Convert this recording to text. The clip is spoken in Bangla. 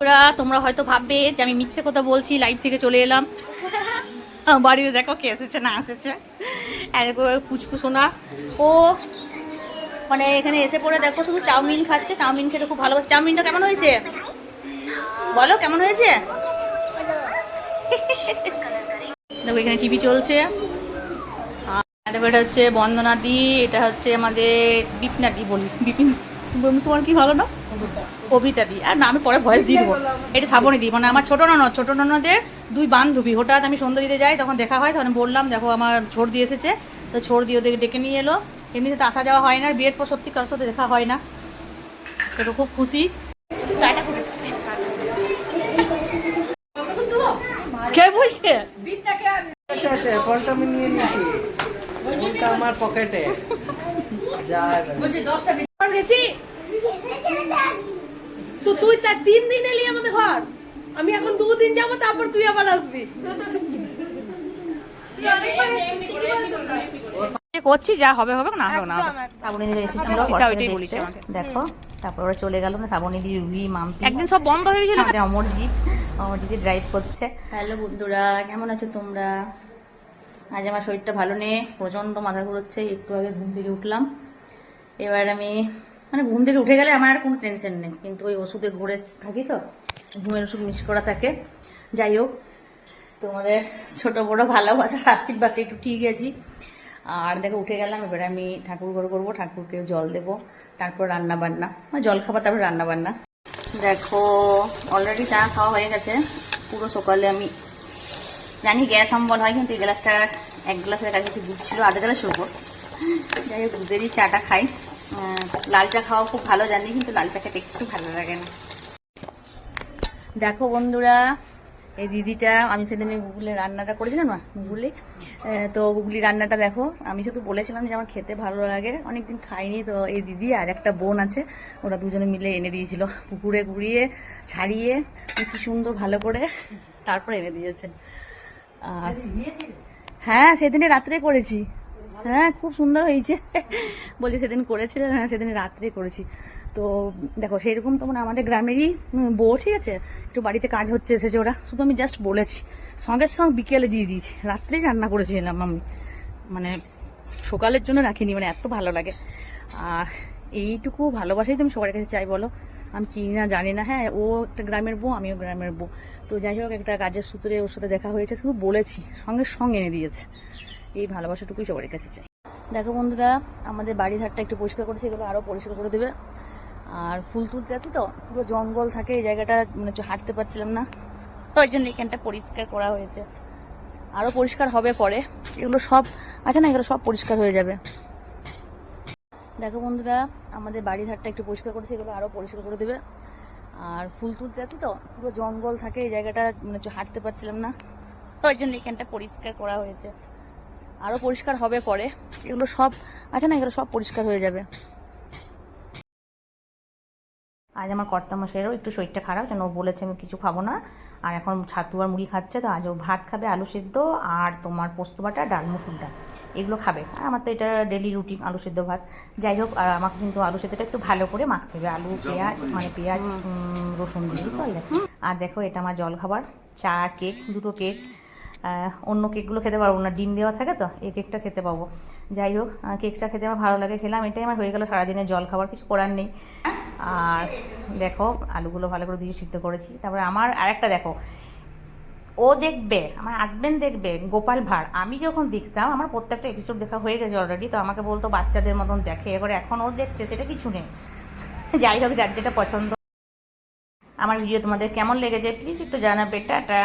তোমরা তোমরা হয়তো ভাববে যে আমি মিথ্যে কথা বলছি লাইভ থেকে চলে এলাম। বাড়িতে দেখো কে এসেছে, না এসেছে। এত কুচকুচো না ও মানে এখানে এসে পড়ে দেখো শুধু চাউমিন খাচ্ছে। চাউমিন খেতে খুব ভালোবাসে। চাউমিনটা কেমন হয়েছে? বলো, কেমন হয়েছে? দেখো, এখানে টিভি চলছে। দেখো, এটা হচ্ছে বন্দনা দি, এটা হচ্ছে আমাদের বিপিনা দি বলি, বিপিন তোমার কি ভালো না? কবিতা। দি। আর না আমি পরে ভয়েস দিয়ে দেবো। এটা শ্রাবণী দিই মানে আমার ছোটো ননদ ছোটো ননদের দুই বান্ধবী। হঠাৎ আমি সন্ধ্যা দিতে যাই তখন দেখা হয় তখন বললাম দেখো আমার ছোট দিয়ে এসেছে। তো ছোট দিয়ে ওদের ডেকে নিয়ে এলো। এমনিতে তো আসা যাওয়া হয় না আর বিয়ের পর সত্যি কারোর সাথে দেখা হয় না। সেটা খুব খুশি। কে বলছে? আচ্ছা আচ্ছা আমি নিয়ে নিয়েছি ফোনটা আমার পকেটে যা গেছি? তো তুই তার তিন দিন এলি আমাদের ঘর। আমি এখন দুদিন যাব তারপর তুই আবার আসবি। করছি যা হবে হবে না হবে না শ্রাবণী দিদি এসেছিল ওইটাই বলেছে দেখো তারপর ওরা চলে গেল না শ্রাবণী দি রুহি মাম্পি। একদিন সব বন্ধ হয়ে গেছিল? আমাদের অমরজিৎ অমরজিৎ ড্রাইভ করছে। হ্যালো বন্ধুরা কেমন আছো তোমরা? আজ আমার শরীরটা ভালো নেই প্রচণ্ড মাথা ঘুরোচ্ছে একটু আগে ঘুম থেকে উঠলাম। এবার আমি মানে ঘুম থেকে উঠে গেলে আমার আর কোনো টেনশন নেই। কিন্তু ওই ওষুধে ঘুরে থাকি তো, ঘুমের ওষুধ মিস করা থাকে। যাই হোক, তোমাদের ছোট বড় ভালোবাসার আশীর্বাদে একটু ঠিক আছি। আর দেখো, উঠে গেলাম, এবারে আমি ঠাকুর ঘর করব ঠাকুরকে জল দেবো, তারপর রান্না বান্না মানে জল খাবার, তারপর রান্না বান্না দেখো অলরেডি চা খাওয়া হয়ে গেছে, পুরো সকালে আমি জানি গ্যাস অম্বল হয়, কিন্তু এই গ্লাসটা এক গ্লাসের কাছে দুধ ছিল, আধা গ্লাস হব। যাই হোক, দুধেরই চাটা খাই। লাল চা খাওয়া খুব ভালো জানি কিন্তু লাল চা খেতে একটু ভালো লাগে না। দেখো বন্ধুরা এই দিদিটা আমি সেদিন গুগলে রান্নাটা করেছিলাম না গুগলি তো গুগলি রান্নাটা দেখো আমি শুধু বলেছিলাম যে আমার খেতে ভালো লাগে অনেকদিন খাইনি তো এই দিদি আর একটা বোন আছে ওরা দুজনে মিলে এনে দিয়েছিল পুকুরে ঘুরিয়ে ছাড়িয়ে কি সুন্দর ভালো করে তারপর এনে দিয়েছে। আর হ্যাঁ সেদিনে রাত্রে করেছি। হ্যাঁ খুব সুন্দর হয়েছে। বলি সেদিন করেছিলেন হ্যাঁ সেদিন রাত্রে করেছি। তো দেখো, সেরকম তো মানে আমাদের গ্রামেরই বউ, ঠিক আছে? একটু বাড়িতে কাজ হচ্ছে, এসেছে ওরা। শুধু আমি জাস্ট বলেছি। সঙ্গে সঙ্গে বিকেলে দিয়ে দিয়েছি। রাত্রেই রান্না করেছিলাম আমি। মানে সকালের জন্য রাখিনি মানে এত ভালো লাগে। আর এইটুকু ভালোবাসাই তুমি সবার কাছে চাই, বলো? আমি চিনি না, জানি না। হ্যাঁ ও একটা গ্রামের বউ, আমিও গ্রামের বউ। তো যাই হোক, একটা কাজের সূত্রে ওর সাথে দেখা হয়েছে, শুধু বলেছি। সঙ্গে সঙ্গে এনে দিয়েছে। এই ভালোবাসাটুকুই সবার কাছে চাই। দেখো বন্ধুরা, আমাদের বাড়ি ধারটা একটু পরিষ্কার করেছে, এগুলো আরও পরিষ্কার করে দেবে। আর ফুল তুলতে আছে তো, পুরো জঙ্গল থাকে, এই জায়গাটা মানে হাঁটতে পারছিলাম না। তো ওই জন্য এখানটা পরিষ্কার করা হয়েছে। আরও পরিষ্কার হবে পরে। এগুলো সব আছে না, এগুলো সব পরিষ্কার হয়ে যাবে। দেখো বন্ধুরা, আমাদের বাড়ি ধারটা একটু পরিষ্কার করেছে, এগুলো আরও পরিষ্কার করে দেবে। আর ফুল তুলতে আছে তো, পুরো জঙ্গল থাকে, এই জায়গাটা মানে হাঁটতে পারছিলাম না। তো ওই জন্য এখানটা পরিষ্কার করা হয়েছে। আরও পরিষ্কার হবে পরে। এগুলো সব, আছে না, এগুলো সব পরিষ্কার হয়ে যাবে। আজ আমার কর্তামশাইয়েরও একটু শরীরটা খারাপ, যেন ও বলেছে আমি কিছু খাব না। আর এখন ছাতু আর মুড়ি খাচ্ছে, তো আজ ও ভাত খাবে, আলু সেদ্ধ আর তোমার পোস্ত বাটা, ডাল মুসুর ডাল। এগুলো খাবে। আর আমার তো এটা ডেলি রুটিন আলু সেদ্ধ ভাত। যাই হোক, আর আমাকে কিন্তু আলু সেদ্ধটা একটু ভালো করে মাখতে হবে। আলু, পেঁয়াজ মানে পেঁয়াজ রসুন দিয়ে, বুঝতে পারলে? আর দেখো, এটা আমার জল খাবার চা কেক, দুটো কেক। অন্য কেকগুলো খেতে পারব না। ডিম দেওয়া থাকে তো, এই কেকটা খেতে পাবো। যাই হোক কেকটা খেতে আমার ভালো লাগে, খেলাম। এটাই আমার হয়ে গেল সারাদিনের জল খাবার, কিছু করার নেই। আর দেখো, আলুগুলো ভালো করে দিয়ে সিদ্ধ করেছি। তারপরে আমার আরেকটা দেখো, ও দেখবে, আমার হাজবেন্ড দেখবে, গোপাল ভাঁড়। আমি যখন দেখতাম, আমার প্রত্যেকটা এপিসোড দেখা হয়ে গেছে অলরেডি তো আমাকে বলতো বাচ্চাদের মতন দেখে। এবারে এখন ও দেখছে, সেটা কিছু নেই। যাই হোক, যার যেটা পছন্দ। আমার ভিডিও তোমাদের কেমন লেগেছে প্লিজ একটু জানাবে। টাটা।